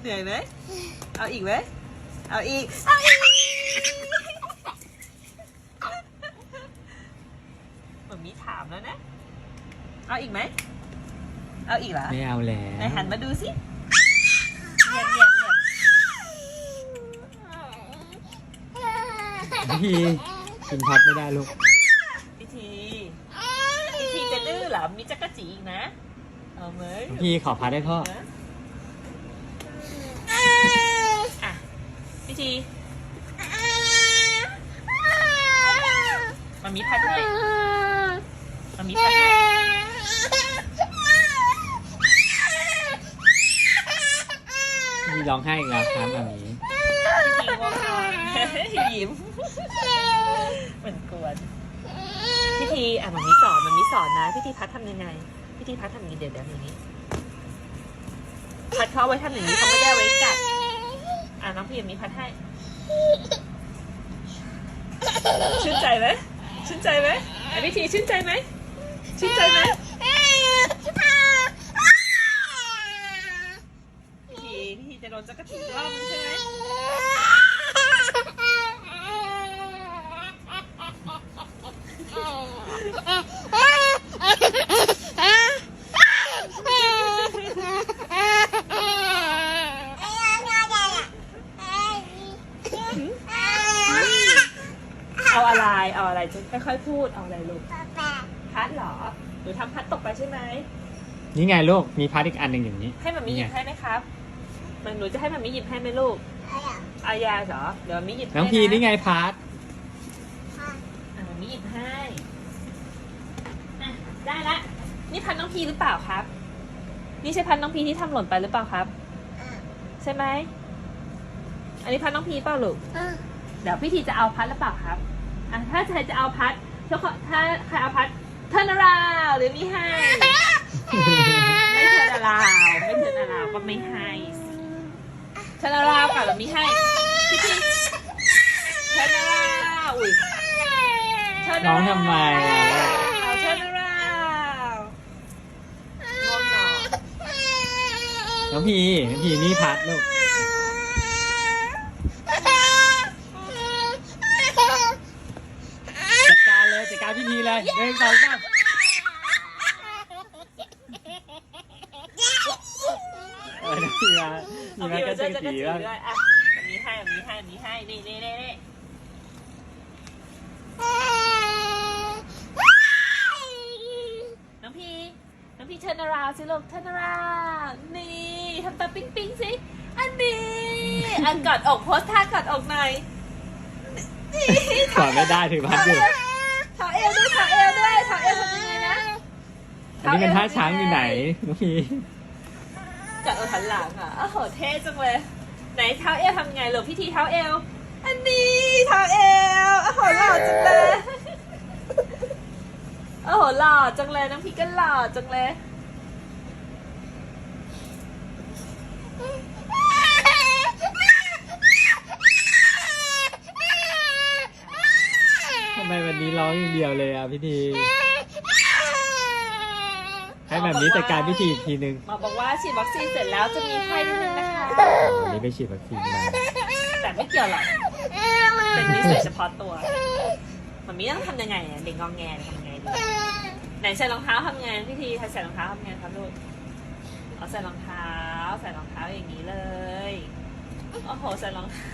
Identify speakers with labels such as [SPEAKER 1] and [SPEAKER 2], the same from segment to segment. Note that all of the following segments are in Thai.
[SPEAKER 1] เหนื่อยไหมเอาอีกไหมเอาอีก เอาอีกเหมือนมีถามแล้วนะ เอาอีกไหม เอาอีกเหรอ
[SPEAKER 2] ไม่เอาแล้
[SPEAKER 1] ไหน
[SPEAKER 2] ว
[SPEAKER 1] หันมาดูสิเงียบเงียบเงียบ
[SPEAKER 2] พี่กินพัดไม่ได้ลูก
[SPEAKER 1] พิธีพิธีจะดื้อเหรอ มีจักรจีอีกนะ เอาไหม
[SPEAKER 2] พี่ขอพัดให้พ่อ
[SPEAKER 1] นะอะ พิธีมันมีพัดให้มันมีพัดให้
[SPEAKER 2] พี่ร้องไห้อีกแล้วครับแบบนี้
[SPEAKER 1] พิธีง่วงนอนยิ้มมันกวนพิธีอะมันมีสอนมันมีสอนนะพิธีพัดทำยังไงพิธีพัดทำอย่างนี้เดี๋ยวเดี๋ยวอย่างนี้พัดเขาเอาไว้ทำอย่างนี้เขาไม่ได้เอาไว้กัด อะน้องพี่มีพัดให้ ชื่นใจไหมชื่นใจไหมไอพิธีชื่นใจไหมชื่นใจไหมพิธีพิธีจะโดนจักรถีรอบนึงใช่ไหมเอาอะไร เอาอะไรจะค่อยๆพูดเอาอะไรลูกพัดเหรอหนูทำพัดตกไปใช่ไหม
[SPEAKER 2] นี่ไงลูก มีพัดอีกอันหนึ่งอย่างนี้
[SPEAKER 1] ให้มันมีหยิบให้ไหมครับมันหนูจะให้มันมีหยิบให้ไหมลูกอายาเหรอ เดี๋ยวมันมีหยิบให้
[SPEAKER 2] น้องพีนี่ไงพัด
[SPEAKER 1] อะมันมีหยิบให้อะได้ละ นี่พัดน้องพีหรือเปล่าครับ นี่ใช่พัดน้องพีที่ทำหล่นไปหรือเปล่าครับ ใช่ไหม อันนี้พัดน้องพีเปล่าลูกเดี๋ยวพี่ทีจะเอาพัดหรือเปล่าครับ อะถ้าใครจะเอาพัดถ้าขอถ้าใครเอาพัดเทอร์นาราวหรือไม่ให้ ไม่เทอร์นาราวไม่เทอร์นาราวก็ไม่ให้สิเทอร์นาราวก่อนหรือไม่ให้พี่ทีเทอร์นาราวอุ้ยเทอร์
[SPEAKER 2] น้
[SPEAKER 1] นา
[SPEAKER 2] อง
[SPEAKER 1] ราว
[SPEAKER 2] ทำไมอะ
[SPEAKER 1] เทอร์นาราวง่วงนอน
[SPEAKER 2] น้องพีน้องพีนี่พัดลูก จัดการเลยจัดการพี่ ทีเลยหนึ่งสองสามเออน้องพีมา
[SPEAKER 1] เอา
[SPEAKER 2] มี
[SPEAKER 1] พี่
[SPEAKER 2] มาก็
[SPEAKER 1] มา
[SPEAKER 2] จะ
[SPEAKER 1] จะ
[SPEAKER 2] กระ
[SPEAKER 1] กระ
[SPEAKER 2] จี
[SPEAKER 1] จี
[SPEAKER 2] บ้าง
[SPEAKER 1] ด้วยอะอันนี้ให้อันนี้ให้อันนี้ให้นี่นี่นี่นี่น้องพีน้องพีเทิร์นาราวสิลูกเทิร์นาราวนี่ทำตาปิ๊งปิ๊งสิอันนี้อันกอดอกโพสท่ากอดอกหน่อยนี่
[SPEAKER 2] กอดไม่ได้ถือพัดอยู่
[SPEAKER 1] เท้าเอวด้วยเท้าเอวด้วยเท้าเอวทำยังไงนะ
[SPEAKER 2] อันนี้เป็นท่าช้างอยู่ไหนน้องพี
[SPEAKER 1] กอดอกหันหลังอะโอ้โหเท่จังเลย ไหนเท้าเอวทำยังไงหลบพิธีเท้าเอว อันนี้เท้าเอวโอ้โหหล่อจังเลยโอ้โหหล่อจังเลยน้องพี่ก็หล่อจังเลย
[SPEAKER 2] ทำไมวั นนี้ร้องอย่างเดียวเลยอะพี่ทีให้แบบนี้จัดการพี่ทีอีกทีนึง
[SPEAKER 1] หมอบอกว่าฉีดวัคซีนเสร็จแล้วจะมีไข้นิดนึงนะคะ
[SPEAKER 2] วันนี้ไปฉีดวัคซีนมา
[SPEAKER 1] แต่ไม่เกี่ยวหรอก เป็นนิสัยเฉพาะตัวมันมีต้องทำยังไงอะเด็กงองแงทำยังไงดีไหนใส่รองเท้าทำไงพี่ทีใครใส่รองเท้าทำไงครับลูกเอาใส่รองเท้า ใส่รองเท้าอย่างนี้เลย โอ้โห ใส่รองเท้า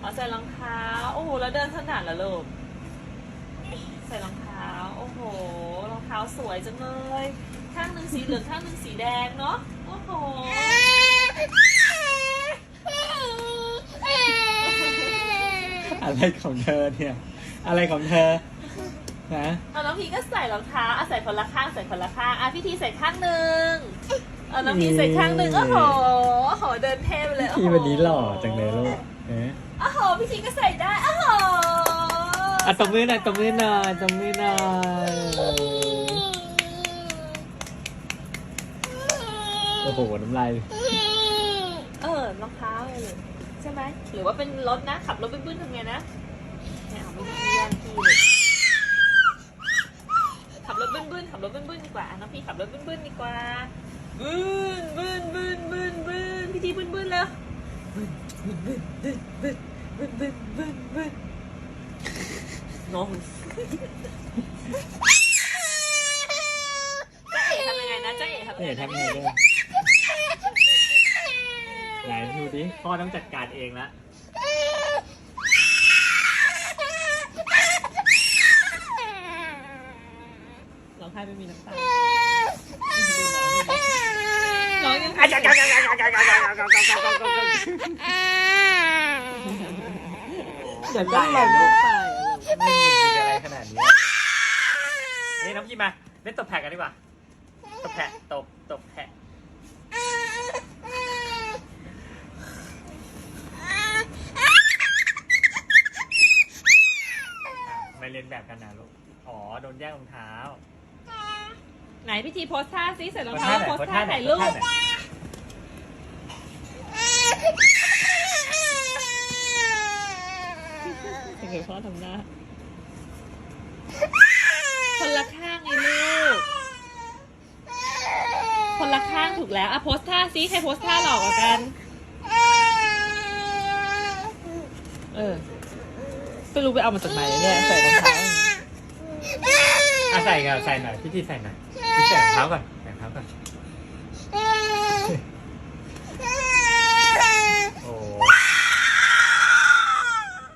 [SPEAKER 1] เอาใส่รองเท้า โอ้โห แล้วเดินถนัดเหรอลูก ใส่รองเท้า โอ้โห รองเท้าสวยจังเลย ข้างหนึ่งสีเหลืองข้างหนึ่งสีแดงเนาะ โอ้โห
[SPEAKER 2] อะไรของเธอเนี่ย อะไรของเธอ นะ
[SPEAKER 1] เอาน้องพีก็ใส่รองเท้าอะใส่คนละข้างใส่คนละข้างอะพี่ทีใส่ข้างหนึ่งเอาน้องพีใส่ข้างหนึ่งโอ้โหโอ้โหเดินเท่ไปเลยโอ้
[SPEAKER 2] พี่
[SPEAKER 1] โห
[SPEAKER 2] วันนี้หล่อจังเลยลูกเอ๊ะ
[SPEAKER 1] โอ้โหพี่ทีก็ใส่ได้โอ้โห
[SPEAKER 2] อะตบมือหน่อยตบมือหน่อยตบมือหน่อย โอ้โห น้ำลาย
[SPEAKER 1] เออรองเท้าเลยใช่ไหมหรือว่าเป็นรถนะ ขับรถบึ้นๆทำไงนะไม่เอาไม่ได้แย่งพี่เลยขับรถบึ้นๆขับรถบึ้นๆดีกว่าอะน้องพี่ขับรถบึ้นๆดีกว่าบึ้นบึ้นบึ้นบึ้นบึ้นพี่ทีบึ้นบึ้นแล้วบึ้นบึ้นบึ้นบึ้นบึ้นบึ้นบึ้นบึ้นบึ้นงงจ้าเอ๋ทำยังไงนะจ้าเอ๋ทำยัง
[SPEAKER 2] เอ๋
[SPEAKER 1] ไงนะ
[SPEAKER 2] ทำไงด้วย ไหนดูดิพ่อต้องจัดการเองละ
[SPEAKER 1] ร้องไห้ไม่มีน้ำตาร้องยังไง
[SPEAKER 2] เดี๋ยว
[SPEAKER 1] ร้
[SPEAKER 2] ได้
[SPEAKER 1] อง
[SPEAKER 2] อะ
[SPEAKER 1] ล
[SPEAKER 2] ลูก
[SPEAKER 1] ไป
[SPEAKER 2] ไม่มีอะไรขนาดนี้นี่น้องพี่มาเล่นตบแผะกันดีกว่าตบแผะตบตบแผะ ไม่เล่นแบบกันนะลูก อ๋อ โดนแย่งรองเท้า
[SPEAKER 1] ไหนพี่ทีโพสท่าซิใส่รอง
[SPEAKER 2] โพส
[SPEAKER 1] เท้า
[SPEAKER 2] ท่าไหน
[SPEAKER 1] โพส
[SPEAKER 2] โพส
[SPEAKER 1] ท่า
[SPEAKER 2] ท่าไหน
[SPEAKER 1] ถ่าย
[SPEAKER 2] โพ
[SPEAKER 1] รู
[SPEAKER 2] สท่า
[SPEAKER 1] ป
[SPEAKER 2] ไหน
[SPEAKER 1] เห็นพ่อทำหน้า คนละข้างไงลูก คนละข้างถูกแล้วอะโพสท่าซิใครโพสท่าหลอกกว่ากัน เออ ไม่รู้ไปเอามาจากไหนเนี่ยใส่รองเท้า
[SPEAKER 2] อะใส่กันใส่หน่อยพี่ทีใส่หน่อยพี่ใส่รองเท้าก่อนใส่รองเท้าก่อนโอ้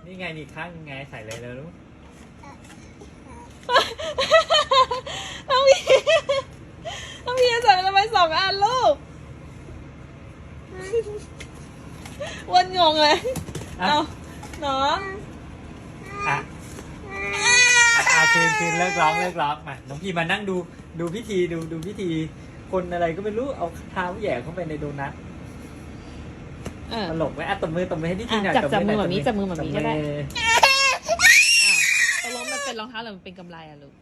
[SPEAKER 2] นี่ไงมีข้างไงใส่เลยแล้วลูก
[SPEAKER 1] น้องพี่น้องพี่จะใส่ไปทำไมสองอันลูกวันงงเลย
[SPEAKER 2] อะ
[SPEAKER 1] เอาน้อง
[SPEAKER 2] อะอะอะ คืนคืนเลิกร้องเลิกร้องมาน้องพี่มานั่งดูดูพิธีดูดูพิธี คนอะไรก็ไม่รู้เอาเท้าแหย่เข้าไปในโดนัท
[SPEAKER 1] เออ
[SPEAKER 2] ตลกไหมอะตบมือตบมือให้พี่ทีหน่อย
[SPEAKER 1] จับจับมือแบบนี้จับมือแบบนี้ก็ได้
[SPEAKER 2] ต
[SPEAKER 1] กลงมันเป็นรองเท้าหรือมันเป็นกำไรอะลูก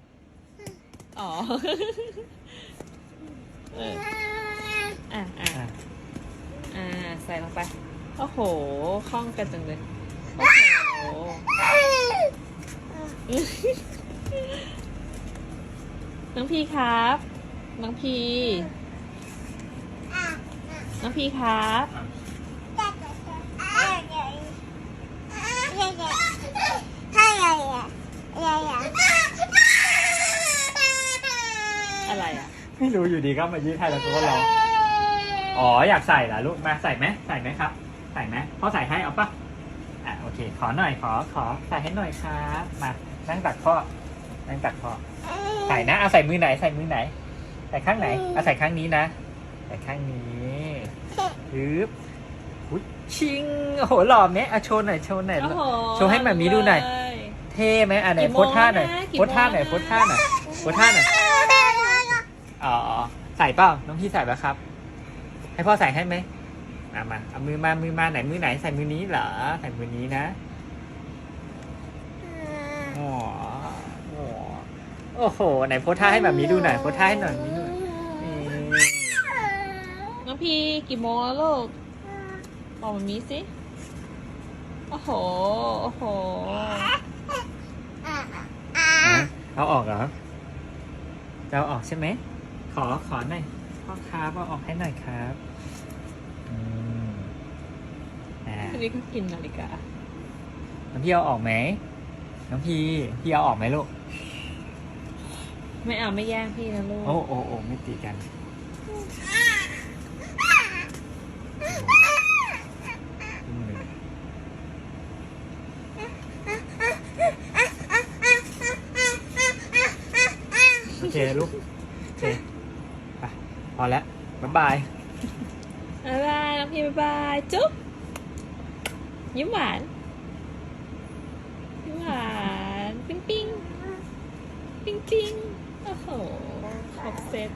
[SPEAKER 1] อ๋อเอออะอะ
[SPEAKER 2] อะ
[SPEAKER 1] อ่าใส่ลงไปโอ้โหคล่องกันจังเลยโอ้โห น้องพีครับ น้องพี น้องพีครับ อะไรอะ
[SPEAKER 2] ไม่รู้อยู่ดีก็มายืดให้แล้วก็ร้องอ๋ออยากใส่เหรอลูกมาใส่ไหมใส่ไหมครับ ใส่ไหมพ่อใส่ให้เอาปะอะโอเค ขอหน่อยขอขอใส่ให้หน่อยครับมานั่งตักพ่อ นั่งตักพ่อใส่นะเอาใส่มือไหนใส่มือไหน ใส่ข้างไหนเอาใส่ข้างนี้นะ ใส่ข้างนี้ฮึบอุ๊ยชิงโอ้โหหล่อไหมเอาโชว์หน่อยโชว์หน่อย
[SPEAKER 1] โอ้โห
[SPEAKER 2] โชว์ให้หมามีดูหน่อย
[SPEAKER 1] เลย
[SPEAKER 2] เท่ไหมอะไหน
[SPEAKER 1] กี่โม
[SPEAKER 2] โพ
[SPEAKER 1] ง
[SPEAKER 2] สท่าหน่อย
[SPEAKER 1] นะกี่
[SPEAKER 2] โพสท่าหน่อย
[SPEAKER 1] โมงนะ
[SPEAKER 2] โพสท่าหน่อยโพสท่าหน่อยอ๋อใส่เปล่าน้องพี่ใส่ปะครับ ให้พ่อใส่ให้ไหมมามาเอามือมามือมาไหนมือไหนใส่มือนี้เหรอใส่มือนี้นะอ๋ออ๋อ โอ้โห ไหนโพสท่าให้แบบนี้ดูหน่อยโพสท่าให้หน่อยนี้ดูนี่
[SPEAKER 1] น้องพีกี่โมงแล้วลูกบอกมันมีสิโอ้โหโอ้โห
[SPEAKER 2] ฮะเอาออกเหรอจะเอาออกใช่ไหมขอขอหน่อยพ่อครับเอาออกให้หน่อยครับอืมอ่า
[SPEAKER 1] ทีนี้ก็กินนาฬิกา
[SPEAKER 2] น้องพี่เอาออกไหมน้องพี่พี่เอาออกไหมลูก
[SPEAKER 1] ไม่เอาไม่แย่งพี่นะลูก
[SPEAKER 2] โอ้โอ้โอ้ไม่ตีกันอืมโอเคลูก โอเคไปพอแล้วบ๊ายบาย
[SPEAKER 1] บ๊ายบายน้องพีบ๊ายบาย จุ๊บ ยิ้มหวาน ยิ้มหวาน ปิ๊งปิ๊งปิ๊งปิ๊ง Oh, upset.